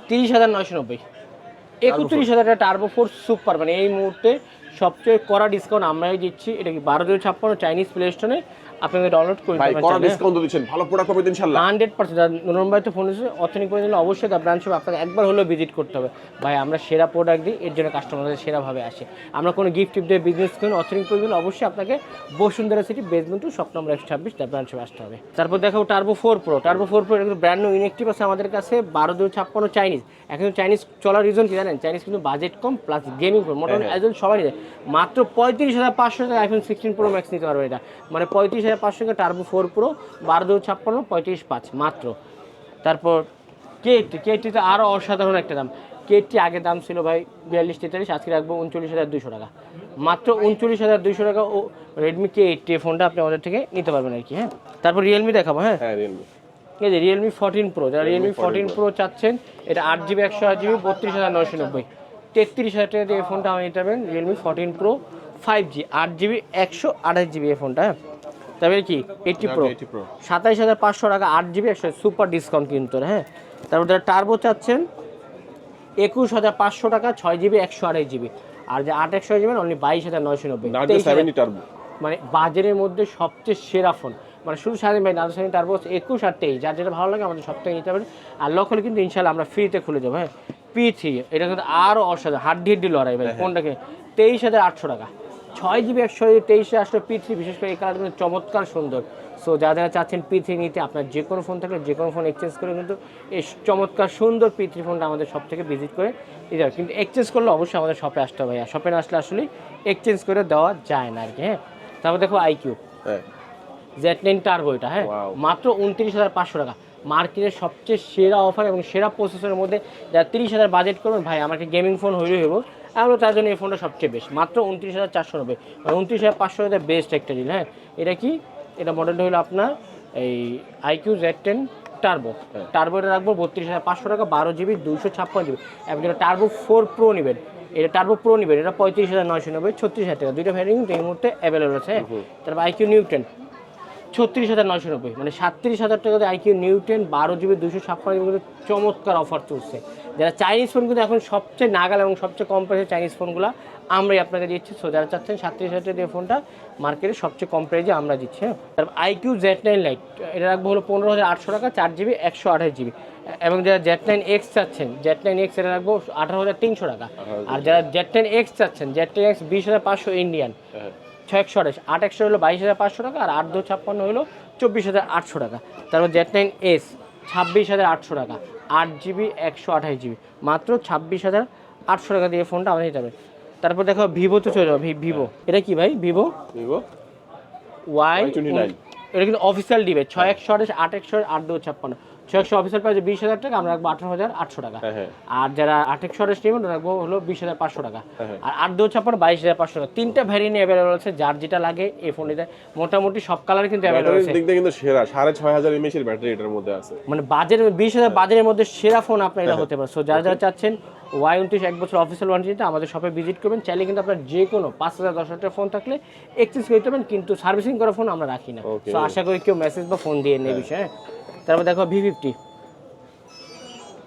তিরিশ হাজার নয়শো নব্বই। একত্রিশ হাজার টাকা টার্বো ফোর সুপার মানে এই মুহূর্তে সবচেয়ে কড়া ডিসকাউন্ট আমরাই দিচ্ছি। এটা কি বারো দুই ছাপ্পান্ন চাইনিজ প্লে স্টোরে আপনাদের ডাউনলোড করে ভাই নিতে ডিসকাউন্ট দিচ্ছেন ভালো প্রোডাক্ট পাবেন ইনশাআল্লাহ হান্ড্রেড পার্সেন্ট নম্বর ফোন এসে অথেনিক করে দিলে অবশ্যই তার ব্রাঞ্চ আপনাকে একবার হলেও ভিজিট করতে হবে। ভাই আমরা সেরা প্রোডাক্ট দিই এর জন্য কাস্টমারদের সেরাভাবে আসে। আমরা কোনো গিফট টিফট দিয়ে বিজনেস করি অথেনিক করে দিলে অবশ্যই আপনাকে Bashundhara City basement two shop number একশো ছাব্বিশ তার ব্রাঞ্চে আসতে হবে। তারপর দেখাবো Turbo four pro Turbo four pro কিন্তু ব্র্যান্ড নিউ ইনেকটিভ আছে আমাদের কাছে বারো দু ছাপ্পান্ন চাইনিজ এখন চাইনিজ চলার রিজন কি জানেন? চাইনিজ কিন্তু বাজেট কম প্লাস গেমিং ফোন মোটামুটি একজন সবাই মাত্র পঁয়ত্রিশ হাজার পাঁচশো টাকা আইফোন সিক্সটিন প্রো ম্যাক্স নিতে পারবে এটা। মানে পঁয়ত্রিশ হাজার পাঁচশো টার্বো ফোর প্রো বারো দু ছাপ্পান্ন পঁয়ত্রিশ পাঁচ মাত্র। তারপর কেটি কেটিতে আরও অসাধারণ একটা দাম। কেটি আগে দাম ছিল ভাই বিয়াল্লিশ তেতাল্লিশ আজকে রাখব উনচল্লিশ হাজার দুশো টাকা। মাত্র উনচল্লিশ হাজার দুশো টাকা ও রেডমি কে এইটটি ফোনটা আপনি আমাদের থেকে নিতে পারবেন আর কি হ্যাঁ? তারপর রিয়েলমি দেখাবো হ্যাঁ? হ্যাঁ রিয়েলমি এই যে রিয়েলমি ফোরটিন প্রো যারা রিয়েলমি ফোরটিন প্রো চাচ্ছেন এটা আট জিবি একশো আট জিবি বত্রিশ হাজার নয়শো নব্বই। তেত্রিশ হাজার টাকা দিয়ে এই ফোনটা আমি নিতে পারবেন Realme fourteen pro five G আট জিবি একশো আঠাশ জিবি এই ফোনটা হ্যাঁ? তারপরে কি? এইটটি প্রো সাতাইশ হাজার পাঁচশো টাকা আট জিবি একশো সুপার ডিসকাউন্ট কিন্তু হ্যাঁ? তারপর যারা টার্বো চাচ্ছেন একুশ হাজার পাঁচশো টাকা ছয় জিবি একশো আড়াই জিবি আর যে আট একশো জিবি অনলি বাইশ হাজার নয়শো নব্বই। টার্বো মানে বাজারের মধ্যে সবচেয়ে সেরা ফোন মানে শুধু স্বাধীন ভাই নাজর সাইন তারপর একুশ আর তেইশ। যার যেটা ভালো লাগে আমাদের সপ্তাহে নিতে পারেন আর লক হলে কিন্তু ইনশাল্লাহ আমরা ফ্রিতে খুলে দেবো হ্যাঁ? পি থ্রি এটা কিন্তু আরও অসাধারণ হাড্ডি হাড্ডি লড়াই ভাই কোনটাকে তেইশ হাজার আটশো টাকা। ছয় জিবি একশো তেইশে আসলে পি থ্রি বিশেষ করে এই কালার কিন্তু চমৎকার সুন্দর। সো যারা যারা চাচ্ছেন পি থ্রি নিতে আপনার যে কোনো ফোন থাকলে যে কোনো ফোন এক্সচেঞ্জ করে কিন্তু এই চমৎকার সুন্দর পি থ্রি ফোনটা আমাদের সব থেকে ভিজিট করে দিতে হবে কিন্তু এক্সচেঞ্জ করলে অবশ্যই আমাদের শপে আসতে হবে আর শপে না আসলে আসলে এক্সচেঞ্জ করে দেওয়া যায় না আর কি হ্যাঁ? তারপর দেখো আইকিউ জেড নাইন টার্বো এটা হ্যাঁ? মাত্র উনত্রিশ হাজার পাঁচশো টাকা। মার্কেটের সবচেয়ে সেরা অফার এবং সেরা প্রসেসরের মধ্যে যারা তিরিশ হাজার বাজেট করবেন ভাই আমাকে গেমিং ফোন হইলে হইব। আমরা তার জন্য এই ফোনটা সবচেয়ে বেশ মাত্র উনত্রিশ হাজার চারশো নব্বই। মানে উনত্রিশ হাজার পাঁচশো হাজার বেস্ট একটা ডিল হ্যাঁ? এটা কি? এটা মডেলটা হলো আপনার এই আইকিউ জেড টেন টার্বো। টার্বোটা রাখব বত্রিশ হাজার পাঁচশো টাকা বারো জিবি দুশো ছাপ্পান্ন জিবি। এবং যেটা টার্বো ফোর প্রো নেবেন এটা টার্বো প্রো নেবেন এটা পঁয়ত্রিশ হাজার নয়শো নব্বই ছত্রিশ হাজার টাকা। দুইটা ভ্যারিয়েন্ট এই মুহূর্তে অ্যাভেলেবল আছে হ্যাঁ? তারপর আইকিউ নিউটেন ছত্রিশ হাজার নয়শো নব্বই। মানে সাতত্রিশ হাজার টাকাতে আইকিউ নিউটেন বারো জিবি দুশো ছাপ্পান্ন জিবি চমৎকার অফার চলছে। যারা চাইনিজ ফোন কিন্তু এখন সবচেয়ে নাগাল এবং সবচেয়ে কম প্রাইসে চাইনিজ ফোনগুলো আমরাই আপনাকে দিচ্ছি। সো যারা চাচ্ছেন সাতত্রিশ হাজার দিয়ে ফোনটা মার্কেটে সবচেয়ে কম প্রাইসে আমরা দিচ্ছি হ্যাঁ। তারপর আইকিউ জেড নাইন লাইট এটা রাখব হলো পনেরো হাজার আটশো টাকা চার জিবি একশো আঠাশ জিবি এবং যারা জেড নাইন এক্স চাচ্ছেন জেড নাইন এক্স এটা রাখব আঠারো হাজার তিনশো টাকা। আর যারা জেড টেন এক্স চাচ্ছেন জেড টেন এক্স বিশ হাজার পাঁচশো ইন্ডিয়ান ছয় একশো আঠাশ আট একশো হলো বাইশ হাজার পাঁচশো টাকা আর আট দু ছাপ্পান্ন হলো চব্বিশ হাজার আটশো টাকা। তারপর জেড নাইন এস ছাব্বিশ হাজার আটশো টাকা। আট জিবি একশো আঠাশ জিবি। মাত্র ছাব্বিশ হাজার আটশো টাকা দিয়ে ফোনটা আমাদের নিতে হবে। তারপর দেখো ভিভো তো চলে যাবে ভিভো। এটা কি ভাই? ভিভো? ভিভো। ওয়াই Y29 এটা কিন্তু অফিসিয়াল ডিবে ছয় একশো আঠাশ আট একশো আট দু ছাপ্পান্ন। ছয় একশো অফিসিয়াল প্রাইস বিশ হাজার টাকা আমরা রাখব আঠারো হাজার আটশো টাকা। হ্যাঁ হ্যাঁ। আর যারা আট একশো আঠাশ নেবেন রাখব হলো বিশ হাজার পাঁচশো টাকা। হ্যাঁ। আর আট দু ছাপ্পান্ন বাইশ হাজার পাঁচশো টাকা। তিনটা ভ্যারিয়েন্ট অ্যাভেলেবল আছে যার যেটা লাগে এই ফোনটিতে মোটামুটি সব কালার কিন্তু অ্যাভেলেবল আছে। দিক কিন্তু সেরা সাড়ে ছয় হাজার এমএসের ব্যাটারি এটার মধ্যে আছে। মানে বাজেট বিশ হাজার বাজারের মধ্যে সেরা ফোন আপনার এটা হতে পারে। সো যারা যারা চাচ্ছেন ওয়াই উনত্রিশ এক বছর অফিসিয়াল ওয়ারেন্টিতে আমাদের শপে ভিজিট করবেন। চাইলে কিন্তু আপনার যে কোনো পাঁচ হাজার দশ হাজার ফোন থাকলে এক্সচেঞ্জ করতে পারবেন কিন্তু সার্ভিসিং করা ফোন আমরা রাখি না. সো আশা করি কেউ মেসেজ বা ফোন দিয়ে নেই বিষয়ে তারপর দেখো ভি ফিফটি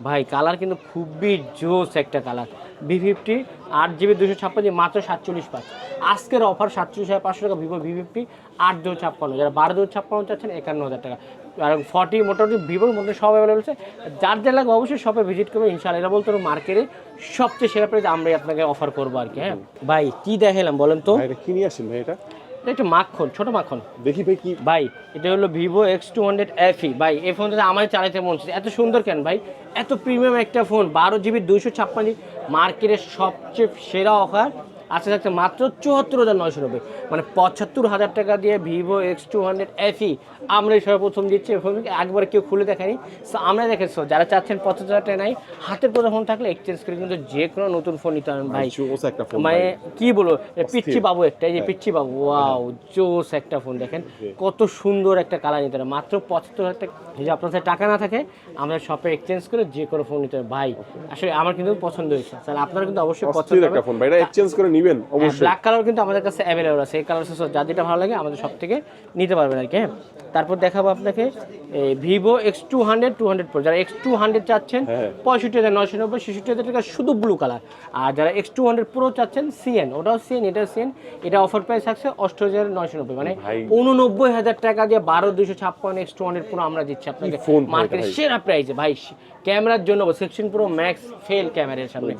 ভাই কালার কিন্তু খুবই জোস একটা কালার ভি ফিফটি আট জিবি দুশো ছাপ্পান্ন মাত্র সাতচল্লিশ পাঁচ। আজকের অফার সাতচল্লিশ হাজার পাঁচশো টাকা ভিভো ভি ফিফটি আট দু ছাপ্পান্ন। যারা বারো দু ছাপ্পান্ন চাচ্ছেন একান্ন হাজার টাকা। আর ফর্টি মোটামুটি ভিভোর মধ্যে সব অ্যাভেলেবল আছে। যার যা লাগবে অবশ্যই শপে ভিজিট করবে ইনশাআল্লাহ। এটা বলতো মার্কেটে সবচেয়ে সেরা প্রাইস আমরাই আপনাকে অফার করব আর কি হ্যাঁ? ভাই কি দেখালাম বলেন তো? ভাই এটা কি নিয়ে আসেন ভাই এটা? এটা একটু মাখন ছোট মাখন দেখি ভাই কি ভাই এটা হলো Vivo X two hundred FE ভাই এই ফোনটা আমার চালাতে মন। এত সুন্দর কেন ভাই? এত প্রিমিয়াম একটা ফোন বারো জিবি দুইশো ছাপ্পান্ন মার্কেটের সবচেয়ে সেরা অফার আছে থাকছে মাত্র চুয়াত্তর হাজার নয়শো নব্বই। মানে পঁচাত্তর হাজার টাকা দিয়ে Vivo X two hundred FE আমরাই সর্বপ্রথম দিচ্ছি এই একবার কেউ খুলে দেখানি। সো আমরা দেখেছ যারা চাচ্ছেন পঁচাত্তর হাজার টাকা নাই হাতের প্রথম ফোন থাকলে এক্সচেঞ্জ করে কিন্তু যে কোনো নতুন ফোন নিতে পারেন ভাই। ফোন মানে কি বলব পিচ্ছি বাবু একটা এই যে পিচ্ছি বাবু ওয়াও জোস একটা ফোন দেখেন। কত সুন্দর একটা কালার নিতে পারে মাত্র পঁচাত্তর হাজার টাকা যদি আপনার টাকা না থাকে আমরা শপে এক্সচেঞ্জ করে যে কোনো ফোন নিতে ভাই আসলে আমার কিন্তু পছন্দ হয়েছে। তাহলে আপনারা কিন্তু অবশ্যই পছন্দ একটা ফোন ভাই। এটা এক্সচেঞ্জ করে নেবেন অবশ্যই। ব্ল্যাক কালার কিন্তু আমাদের কাছে অ্যাভেলেবল আছে। এই কালার যার যেটা ভালো লাগে আমাদের সব থেকে নিতে পারবেন আর কি হ্যাঁ। তারপর দেখাবো আপনাকে Vivo X two hundred two hundred pro যারা এক্স টু হান্ড্রেড চাচ্ছেন হ্যাঁ। পঁয়ষট্টি হাজার নয়শো নব্বই ছেষট্টি হাজার টাকা শুধু ব্লু কালার আর যারা X two hundred pro CN CN ওটাও সিএন এটাও সিএন এটা অফার প্রাইস থাকছে অষ্ট হাজার নয়শো নব্বই। মানে। উননব্বই হাজার টাকা দিয়ে বারো দুশো ছাপ্পান্ন এক্স টু হান্ড্রেড প্রো আমরা দিচ্ছি আপনাকে। মার্কেটের সেরা প্রাইসে ভাই ক্যামেরার জন্য সেকশন প্রো ম্যাক্স ফেল ক্যামেরার সামনে।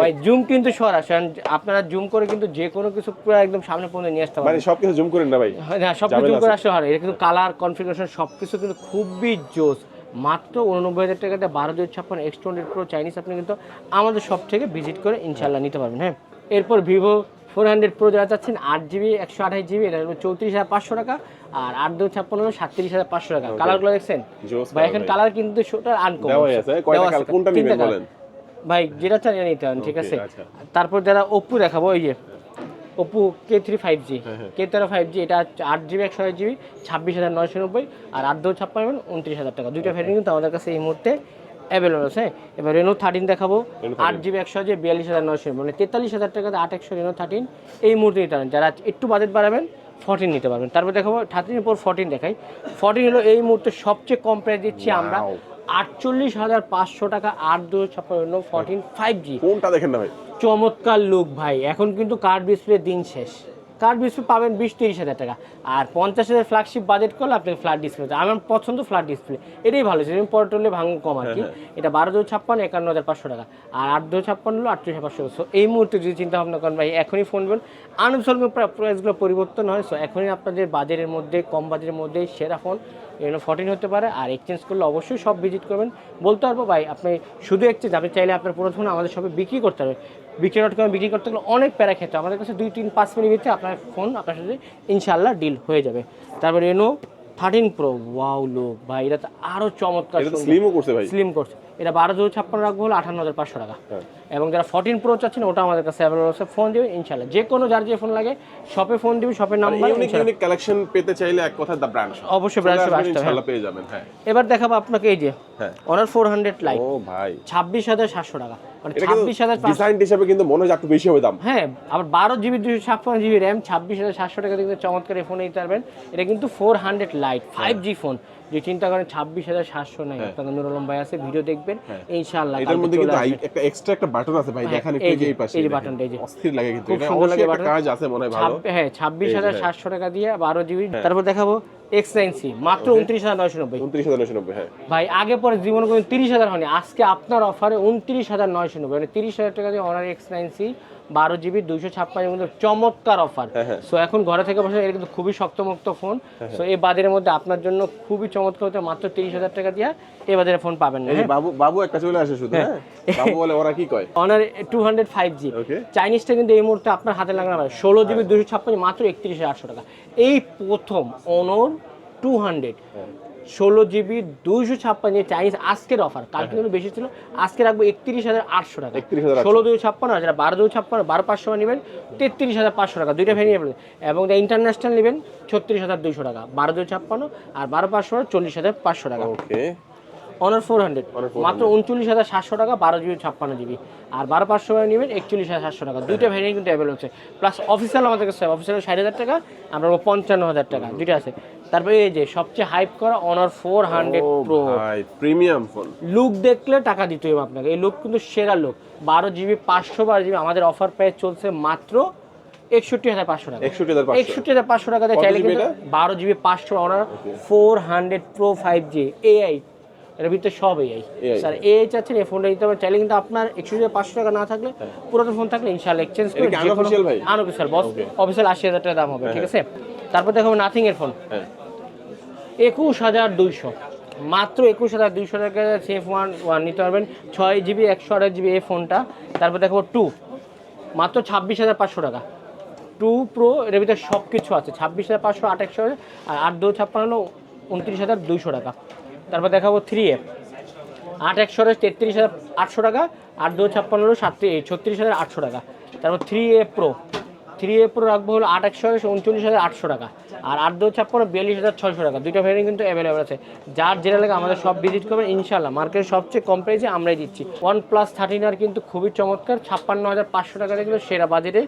ভাই জুম কিন্তু সরাসরি আপনারা জুম করে কিন্তু যে কোনো কিছু পুরো একদম সামনে পর্যন্ত নিয়ে আসতে মানে পারেন সব কিছু জুম করেন না ভাই। হ্যাঁ সব কিছু জুম করে আসলে হয় এটা কিন্তু কালার কনফিগারেশন সব কিছু কিন্তু খুবই জোস। মাত্র উননব্বই হাজার টাকাতে বারো দুই ছাপ্পান্ন এক্স টোয়েন্টি প্রো চাইনিজ আপনি কিন্তু আমাদের সব থেকে ভিজিট করে ইনশাল্লাহ নিতে পারবেন হ্যাঁ। এরপর ভিভো ফোর হান্ড্রেড প্রো যারা চাচ্ছেন আট জিবি একশো আঠাশ জিবি এটা হলো চৌত্রিশ হাজার পাঁচশো টাকা আর আট দুই ছাপ্পান্ন সাতত্রিশ হাজার পাঁচশো টাকা। কালারগুলো দেখছেন? ভাই এখন কালার কিন্তু আনকমন ভাই যেটা চান নিতে পারেন ঠিক আছে? আচ্ছা। তারপর যারা ওপ্পো দেখাবো ওই যে Oppo K three five G K তেরো ফাইভ জি এটা আট জিবি একশো আট জিবি ছাব্বিশ হাজার নয়শো নব্বই আর আট দু ছাপ্পান্ন উনত্রিশ হাজার টাকা। দুইটা ভ্যারিয়েন্ট কিন্তু আমাদের কাছে এই মুহূর্তে অ্যাভেলেবল আছে। এবার রেনো থার্টিন দেখাবো। আট জিবি একশো জিবি বিয়াল্লিশ হাজার নয়শো। মানে তেতাল্লিশ হাজার টাকাতে আট একশো রেনো থার্টিন এই মুহূর্তে নিতে পারেন। যারা একটু বাজেট বাড়াবেন ফোরটিন নিতে পারবেন। তারপর দেখাবো থার্টিনের পর ফোরটিন দেখাই। ফোরটিন হলো এই মুহূর্তে সবচেয়ে কম প্রাইস দিচ্ছি আমরা আটচল্লিশ হাজার পাঁচশো টাকা আট দু ছাপ্পান্ন ফোরটিন ফাইভ জি কোনটা দেখেন না ভাই? চমৎকার লুক ভাই। এখন কিন্তু কার্ড ডিসপ্লে দিন শেষ। কার্ড ডিসপ্লে পাবেন বিশ তিরিশ হাজার টাকা। আর পঞ্চাশ হাজার ফ্ল্যাগশিপ বাজেট করলে আপনি ফ্ল্যাট ডিসপ্লে আমার পছন্দ ফ্ল্যাট ডিসপ্লে এটাই ভালো সেদিন পরে টলে ভাঙ কম আর কি। এটা বারো দু ছাপ্পান্ন একান্ন হাজার পাঁচশো টাকা। আর আট দু ছাপ্পান্ন হলো আটত্রিশ হাজার পাঁচশো। সো এই মুহূর্তে যদি চিন্তা ভাবনা করেন ভাই এখনই ফোন করুন। আনুষঙ্গ প্রাইসগুলো পরিবর্তন হয় সো এখনই আপনাদের বাজারের মধ্যে কম বাজারের মধ্যে সেরা ফোন এগুলো ফোরটিন হতে পারে। আর এক্সচেঞ্জ করলে অবশ্যই সব ভিজিট করবেন। বলতে পারব ভাই আপনি শুধু এক্সচেঞ্জ আপনি চাইলে আপনার পুরো ফোন আমাদের সবে বিক্রি করতে হবে বিক্রি ডট কমে বিক্রি করতে গেলে অনেক প্যারা খেতে আমাদের কাছে দুই তিন পাঁচ মিনিট ভিতরে আপনার ফোন আপনার সাথে ইনশাল্লাহ ডিল হয়ে যাবে। তারপরে এনো থার্টিন প্রো ওয়াও লো ভাই এটা তো আরও চমৎকার স্লিমও করছে ভাই। স্লিম করছে। এটা বারো দু ছাপ্পান্ন রাখব হলো আঠান্ন হাজার পাঁচশো টাকা। হ্যাঁ। এবং যারা ফোরটিন প্রো চাচ্ছেন ওটা আমাদের কাছে অ্যাভেলেবল আছে ফোন দেবে ইনশাল্লাহ যে কোনো যার যে ফোন লাগে শপে ফোন দিবি শপের নাম্বার ইউনিক ইউনিক কালেকশন পেতে চাইলে এক কথায় দা ব্র্যান্ড অবশ্যই brand shop আসতে হবে, পেয়ে যাবেন হ্যাঁ। এবার দেখাবো আপনাকে এই যে অনার ফোর হান্ড্রেড লাইট ও ভাই। ছাব্বিশ হাজার সাতশো টাকা। মানে এটা কিন্তু ছাব্বিশ হাজার ডিজাইন হিসেবে কিন্তু মনে হয় একটু বেশি হবে দাম। হ্যাঁ আবার বারো জিবি দুশো ছাপ্পান্ন জিবি র্যাম ছাব্বিশ হাজার সাতশো টাকা কিন্তু চমৎকার এই ফোন নিতে পারবেন। এটা কিন্তু four hundred lite five G phone যে চিন্তা করেন ছাব্বিশ হাজার সাতশো নাই আপনাদের নুর আলম ভাই আছে ভিডিও দেখবেন ইনশাআল্লাহ হ্যাঁ। এটার মধ্যে কিন্তু একটা এক্সট্রা একটা বাটন আছে ভাই হ্যাঁ, দেখান একটু যে, এই পাশে এই বাটনটা, এই যে। অস্থির লাগে কিন্তু এটা অবশ্যই একটা। কাজ আছে মনে হয় ভালো হ্যাঁ ছাব্বিশ হাজার হ্যাঁ। সাতশো টাকা দিয়ে বারো জিবি তারপর দেখাবো এক্স নাইন সি মাত্র উনত্রিশ হাজার নয়শো নব্বই উনত্রিশ হাজার নশো নব্বই হ্যাঁ ভাই আগে পরে জীবন কোনো তিরিশ হাজার হয়নি আজকে আপনার অফারে উনত্রিশ হাজার নয়শো নব্বই মানে তিরিশ হাজার টাকা দিয়ে অনার এক্স নাইন সি বারো জিবি দুইশো ছাপ্পান্ন কিন্তু চমৎকার অফার হ্যাঁ, হ্যাঁ। সো এখন ঘরে থেকে বসে এটা কিন্তু খুবই শক্তমুক্ত ফোন সো এই বাজারের মধ্যে আপনার জন্য খুবই চমৎকার হতে মাত্র তিরিশ হাজার টাকা দিয়ে এই বাজারে ফোন পাবেন না বাবু বাবু একটা চলে আসে শুধু হ্যাঁ। বাবু বলে ওরা কি কয়? Honor two hundred five G চাইনিজটা কিন্তু এই মুহূর্তে আপনার হাতে লাগানো ভাই। ষোলো জিবি দুশো ছাপ্পান্ন মাত্র একত্রিশ হাজার আটশো টাকা। এই প্রথম অনর টু হান্ড্রেড ষোলো জিবি দুইশো ছাপ্পান্ন চাইনিজ আজকের অফার কালকে কিন্তু বেশি ছিল। আজকে রাখব একত্রিশ হাজার আটশো টাকা। 31,800 ষোলো দুই ছাপ্পান্ন আর যারা বারো দুই ছাপ্পান্ন বারো পাঁচশো নেবেন তেত্রিশ হাজার পাঁচশো টাকা। দুইটা ভ্যারিয়ে এবং ইন্টারন্যাশনাল নেবেন ছত্রিশ হাজার দুইশো টাকা। বারো দুই ছাপ্পান্ন আর বারো পাঁচশো চল্লিশ হাজার পাঁচশো টাকা। ওকে অনার ফোর হান্ড্রেড মাত্র উনচল্লিশ হাজার সাতশো টাকা বারো জিবি ছাপ্পান্ন জিবি। আর বারো পাঁচশো টাকা নেবেন একচল্লিশ হাজার সাতশো টাকা। দুইটা ভ্যারিয়েন্ট কিন্তু অ্যাভেলেবল হচ্ছে প্লাস অফিসিয়াল আমাদের কাছে অফিসিয়াল ষাট হাজার টাকা আমরা পঞ্চান্ন হাজার টাকা। দুইটা আছে। তারপরে এই যে সবচেয়ে হাইপ করা Honor four hundred pro premium phone look দেখলে টাকা দিতে হবে আপনাকে। এই লুক কিন্তু সেরা লুক বারো জিবি পাঁচশো বারো জিবি আমাদের অফার প্রাইস চলছে মাত্র একষট্টি হাজার পাঁচশো টাকা। একষট্টি হাজার পাঁচশো। টাকাতে কত চাইলে কিন্তু বারো জিবি পাঁচশো Honor four hundred pro five G AI এর ভিতরে সব এআই স্যার এআই চাচ্ছেন এই ফোনটা দিতে পারেন চাইলে কিন্তু আপনার একশো হাজার পাঁচশো টাকা না থাকলে পুরাতন ফোন থাকলে ইনশাল্লাহ এক্সচেঞ্জ করে আনঅফিসিয়াল বস অফিসিয়াল আশি হাজার টাকা দাম হবে ঠিক আছে? তারপর দেখো নাথিং এর ফোন হ্যাঁ। একুশ হাজার দুইশো। মাত্র একুশ হাজার দুইশো টাকা সেফ ওয়ান ওয়ান নিতে পারবেন। ছয় জিবি একশো আঠাশ জিবি এই ফোনটা তারপর দেখো টু মাত্র ছাব্বিশ হাজার পাঁচশো টাকা। টু প্রো এর ভিতরে সব কিছু আছে। ছাব্বিশ হাজার পাঁচশো আট একশো আর আট দু ছাপ্পান্ন উনত্রিশ হাজার দুইশো টাকা। তারপর দেখাবো থ্রি এফ আট একশো তেত্রিশ হাজার আটশো টাকা, আট দু ছাপ্পান্ন সাতত্রিশ ছত্রিশ হাজার আটশো টাকা। তারপর three A pro three A pro রাখব হলো আট একশো উনচল্লিশ হাজার আটশো টাকা। আর আট দু ছাপ্পান্ন, বিয়াল্লিশ হাজার ছয়শো টাকা। দুইটা ভ্যারিয়েন্ট কিন্তু অ্যাভেলেবেল আছে। যার যেটা লাগে আমাদের সব ভিজিট করবেন ইনশাল্লাহ মার্কেটের সবচেয়ে কম প্রাইসে আমরাই দিচ্ছি। ওয়ান প্লাস থার্টিন আর কিন্তু খুবই চমৎকার, ছাপ্পান্ন হাজার পাঁচশো টাকা দেখলে সেরা বাজেটে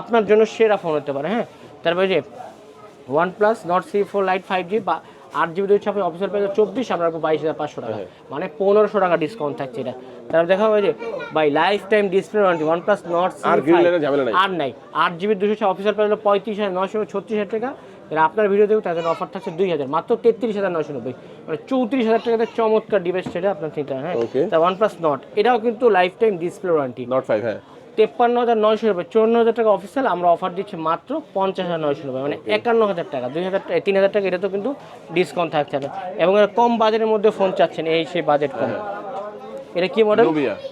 আপনার জন্য সেরা ফোন হতে পারে হ্যাঁ? তারপরে যে OnePlus Nord CE four lite five G বা আট জিবি দুই ছাপে অফিসিয়াল প্রাইস চব্বিশ আমরা রাখব বাইশ হাজার পাঁচশো টাকা। মানে পনেরোশো টাকা ডিসকাউন্ট থাকছে এটা। তারপর দেখা হবে যে by lifetime display warranty one plus not আর নাই। আট জিবি দুশো অফিসিয়াল প্রাইস হলো পঁয়ত্রিশ হাজার নশো ছত্রিশ হাজার টাকা। এর আপনার ভিডিও দেবো তাদের অফার থাকছে দুই হাজার। মাত্র তেত্রিশ হাজার নশো নব্বই। মানে চৌত্রিশ হাজার টাকাতে চমৎকার ডিভাইস সেটা আপনার চিন্তা হ্যাঁ. তা ওয়ান প্লাস নট এটাও কিন্তু lifetime display warranty Nord five হ্যাঁ। তেপ্পান্ন হাজার নয়শো রুপিয়ে চুয়ান্ন হাজার টাকা অফিসিয়াল আমরা অফার দিচ্ছি মাত্র পঞ্চাশ হাজার নয়শো রুপিয়ে মানে একান্ন হাজার টাকা দুই হাজার টাকা তিন হাজার টাকা এটা তো কিন্তু ডিসকাউন্ট থাকছে না এবং এর কম বাজেটের মধ্যে ফোন চাচ্ছেন এই সেই বাজেট কম। এটা কি মডেল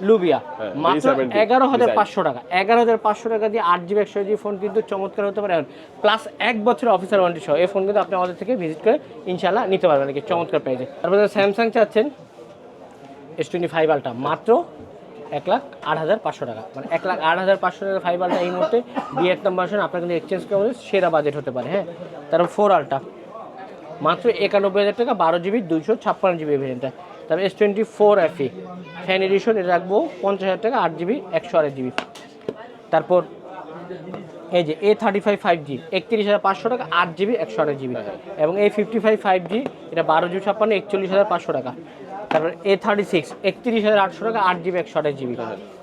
লুবিয়া। হ্যাঁ, মাত্র এগারো হাজার পাঁচশো টাকা। এগারো হাজার পাঁচশো টাকা দিয়ে আট জিবি একশো জিবি ফোন কিন্তু চমৎকার হতে পারে। প্লাস এক বছর অফিসার ওয়ারেন্টি সহ এই ফোন কিন্তু আপনি আমাদের থেকে ভিজিট করে ইনশাল্লাহ নিতে পারবেন। নাকি চমৎকার প্রাইসে তারপরে স্যামসাং চাচ্ছেন এস টোয়েন্টি ফাইভ আলটা মাত্র এক লাখ আট হাজার পাঁচশো টাকা। মানে এক লাখ আট হাজার পাঁচশো টাকা ফাইভ আলটা এই মুহূর্তে ভিয়েতনাম ভার্সন আপনার কিন্তু এক্সচেঞ্জ করে সেরা বাজেট হতে পারে হ্যাঁ? তারপর ফোর আলটা মাত্র একানব্বই হাজার টাকা, বারো জিবি দুইশো ছাপ্পান্ন জিবি ভেরিয়েন্টটা তারপর S twenty four FE fan edition এটা রাখব, পঞ্চাশ হাজার টাকা, আট জিবি একশো আট জিবি তারপর এই যে A thirty five five G একত্রিশ হাজার পাঁচশো টাকা, আট জিবি একশো আট জিবি এবং A fifty five five G এটা বারো জিবি ছাপ্পান্ন, একচল্লিশ হাজার পাঁচশো টাকা। তারপর এ থার্টি সিক্স একত্রিশ হাজার আটশো টাকা, আট জিবি একশো আঠাশ জিবি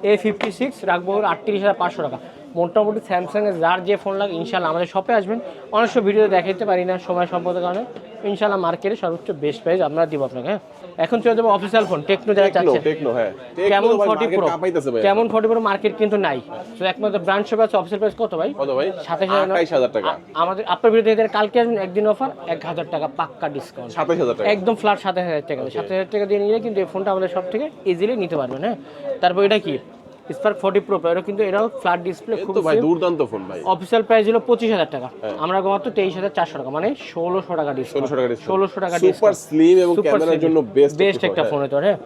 এ ফিফটি সিক্স রাখব আটত্রিশ হাজার পাঁচশো টাকা। মোটামুটি স্যামসাংয়ের যার যে ফোন লাগে ইনশাল্লাহ আমাদের শপে আসবেন। অনেক সব ভিডিও দেখাতে পারি না সময় সম্পদের কারণে। ইনশাল্লাহ মার্কেটে সর্বোচ্চ বেস্ট প্রাইস আমরা দিব আপনাকে হ্যাঁ? এখন চলে যাব অফিসিয়াল ফোন টেকনো যারা চাচ্ছে। টেকনো হ্যাঁ। Camon forty pro Camon forty pro market কিন্তু নাই। তো একমাত্র ব্রাঞ্চ শপ আছে অফিসিয়াল প্রাইস কত ভাই? কত ভাই? সাতাশ হাজার টাকা। আমাদের আপনার ভিডিও দেখে কালকে আসবেন একদিন অফার এক হাজার টাকা পাক্কা ডিসকাউন্ট সাতাইশ হাজার টাকা। একদম ফ্ল্যাট সাতাশ হাজার টাকা। সাতাশ হাজার টাকা দিয়ে নিলে কিন্তু এই ফোনটা আমাদের সব থেকে ইজিলি নিতে পারবেন হ্যাঁ? তারপর এটা কি? স্পার্ক ফর্টি প্রো এটা কিন্তু এটাও ফ্ল্যাট ডিসপ্লে খুব ভাই দুর্দান্ত ফোন ভাই। অফিসিয়াল প্রাইস হলো পঁচিশ হাজার টাকা। আমরা মাত্র তেইশ হাজার চারশো টাকা মানে ষোলোশো টাকা ডিসকাউন্ট ষোলোশো টাকা discount। ষোলোশো টাকা সুপার স্লিম এবং ক্যামেরার জন্য বেস্ট বেস্ট একটা ফোন হতো হ্যাঁ।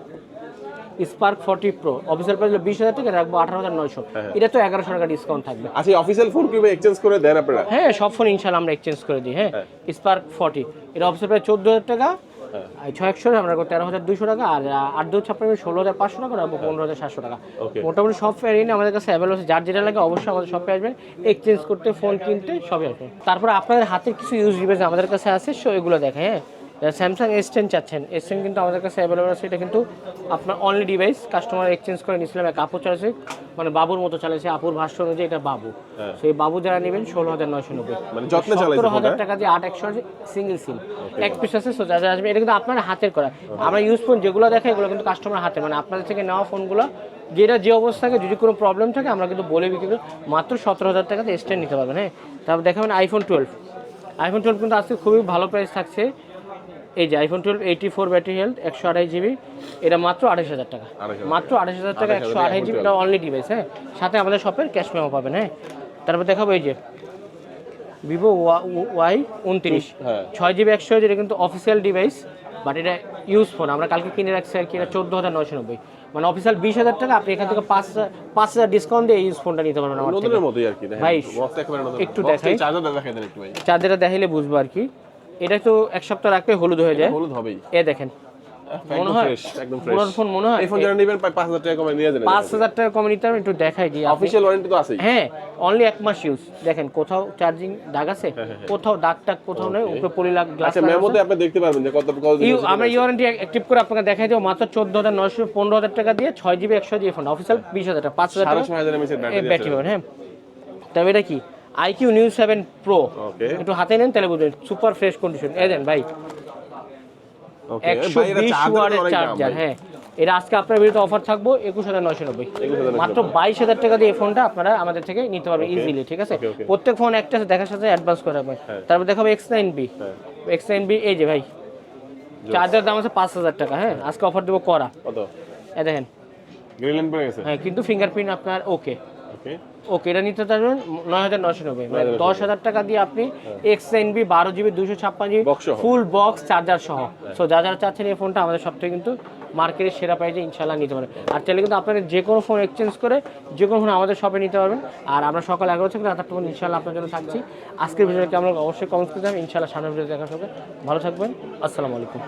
Spark forty pro official price হলো বিশ হাজার টাকা রাখব আঠারো হাজার নয়শো। এটা তো এগারোশো টাকা ডিসকাউন্ট থাকবে। আচ্ছা অফিসিয়াল ফোন কি এক্সচেঞ্জ করে দেন আপনারা? হ্যাঁ সব ফোন ইনশাল্লাহ আমরা এক্সচেঞ্জ করে দিই হ্যাঁ। স্পার্ক ফর্টি এটা অফিসের প্রায় চোদ্দ হাজার টাকা ছয় একশো আমরা তেরো হাজার দুশো টাকা আর আট দু ছাপ্পান্ন ষোলো হাজার পাঁচশো টাকা আর পনেরো হাজার সাতশো টাকা। মোটামুটি সব ভ্যারিয়েন্ট আমাদের কাছে অ্যাভেলেবল আছে। যার যেটা লাগে অবশ্যই আমাদের শপে আসবেন এক্সচেঞ্জ করতে ফোন কিনতে সবই আসবে। তারপর আপনাদের হাতের কিছু ইউজ ডিভাইস আমাদের কাছে আছে সো এগুলো দেখে হ্যাঁ। স্যামসাং এস টেন চাচ্ছেন। এস টেন কিন্তু আমাদের কাছে অ্যাভেলেবল আছে। এটা কিন্তু আপনার অনলি ডিভাইস কাস্টমার এক্সচেঞ্জ করে নিয়েছিলাম। এক আপু চালাচ্ছে মানে বাবুর মতো চালাচ্ছে আপুর ভাষ্য অনুযায়ী এটা বাবু। সেই বাবু যারা নেবেন ষোলো হাজার নয়শো নব্বই। মানে সতেরো হাজার টাকা দিয়ে আট একশো সিঙ্গেল সিম এক পিস আছে সো আসবে এটা কিন্তু আপনার হাতের করা। আমরা ইউজ ফোন যেগুলো দেখে এগুলো কিন্তু কাস্টমার হাতে মানে আপনাদের থেকে নেওয়া ফোনগুলো যেটা যে অবস্থা থাকে যদি কোনো প্রবলেম থাকে আমরা কিন্তু বলে বিক্রি করি মাত্র সতেরো হাজার টাকাতে এক্সটেন্ড নিতে পারবেন হ্যাঁ? তারপর দেখাবেন আইফোন টুয়েলভ আইফোন টুয়েলভ কিন্তু আজকে খুবই ভালো প্রাইস থাকছে। এই যে iPhone twelve eighty four battery health একশো আড়াই জিবি এটা মাত্র আড়াইশ হাজার টাকা। মাত্র আড়াইশ হাজার টাকা একশো আড়াই জিবি এটা অনলি ডিভাইস হ্যাঁ? সাথে আমাদের শপের ক্যাশ মেমো পাবেন হ্যাঁ? তারপর দেখাবো এই যে ভিভো ওয়াই উনত্রিশ। হ্যাঁ। ছয় জিবি একশো যেটা কিন্তু অফিসিয়াল ডিভাইস বাট এটা ইউজ ফোন আমরা কালকে কিনে রাখছি আর কি এটা চোদ্দ হাজার নয়শো নব্বই। মানে অফিসিয়াল বিশ হাজার টাকা আপনি এখান থেকে পাঁচ হাজার পাঁচ হাজার ডিসকাউন্ট দিয়ে ইউজ ফোনটা নিতে পারবেন নতুনের মতোই আর কি ভাই, একটু দেখাই। চার্জারটা দেখাইলে বুঝব আর কি। এটা তো এক সপ্তাহ রাখলে হলুদ হয়ে যায়। হলুদ হবেই। এ দেখেন মনে হয় একদম fresh। পুরান ফোন মনে হয় এই ফোন যারা নেবেন প্রায় পাঁচ হাজার টাকা কমে নিয়ে যাবেন। পাঁচ হাজার টাকা কমে নিতে হবে একটু দেখাই দিই আপনি- ওয়ারেন্টি তো আছেই। হ্যাঁ অনলি এক মাস ইউজ দেখেন কোথাও চার্জিং দাগ আছে কোথাও দাগ টাগ কোথাও নেই উপরে পলি লাগ গ্লাস আচ্ছা মেমোতে আপনি দেখতে পারবেন যে কত কত দিন ইউ ওয়ারেন্টি অ্যাক্টিভ করে আপনাকে দেখাই দেবো মাত্র চোদ্দ হাজার নয়শো পনেরো হাজার টাকা দিয়ে ছয় জিবি একশো দিয়ে ফোন অফিসিয়াল বিশ হাজার টাকা পাঁচ হাজার সাড়ে টাকা ছয় হাজার ব্যাটারি ব্যাটারি হ্যাঁ। তবে এটা কি? আইকিউ নিউ সেভেন প্রো একটু হাতে নেন তাহলে বুঝবেন। সুপার ফ্রেশ কন্ডিশন এ দেন ভাই। একশো বিশ ওয়ার্ডের চার্জার হ্যাঁ। এটা আজকে আপনার বিরুদ্ধে অফার থাকব একুশ হাজার নয়শো নব্বই। মাত্র বাইশ হাজার টাকা দিয়ে এই ফোনটা আপনারা আমাদের থেকে নিতে পারবেন ইজিলি ঠিক আছে. প্রত্যেক ফোন একটা দেখার সাথে অ্যাডভান্স করে রাখবেন। তারপর দেখাবো X nine B X nine B এই যে ভাই। চার্জার দাম আছে পাঁচ হাজার টাকা হ্যাঁ। আজকে অফার দেবো করা দেখেন। হ্যাঁ কিন্তু ফিঙ্গারপ্রিন্ট আপনার ওকে ওকে এটা নিতে পারবেন নয় হাজার নশো নব্বই। মানে দশ হাজার টাকা দিয়ে আপনি এক্স এন বি বারো জিবি দুশো ছাপ্পান্ন জিবি ফুল বক্স চার্জার সহ। সো যা যারা চাচ্ছেন এই ফোনটা আমাদের সব থেকে কিন্তু মার্কেটের সেরা প্রাইজে ইনশাল্লাহ নিতে পারেন আর চাইলে কিন্তু আপনাদের যে কোনো ফোন এক্সচেঞ্জ করে যে কোনো ফোন আমাদের শপে নিতে পারবেন। আর আমরা সকাল এগারো থেকে রাত আটটা ইনশাল্লাহ আপনার জন্য থাকছি। আজকের ভিডিওটা আমরা অবশ্যই কমেন্ট করে দেবেন ইনশাল্লাহ সামনের ভিডিও দেখার সঙ্গে ভালো থাকবেন। আসসালামু আলাইকুম।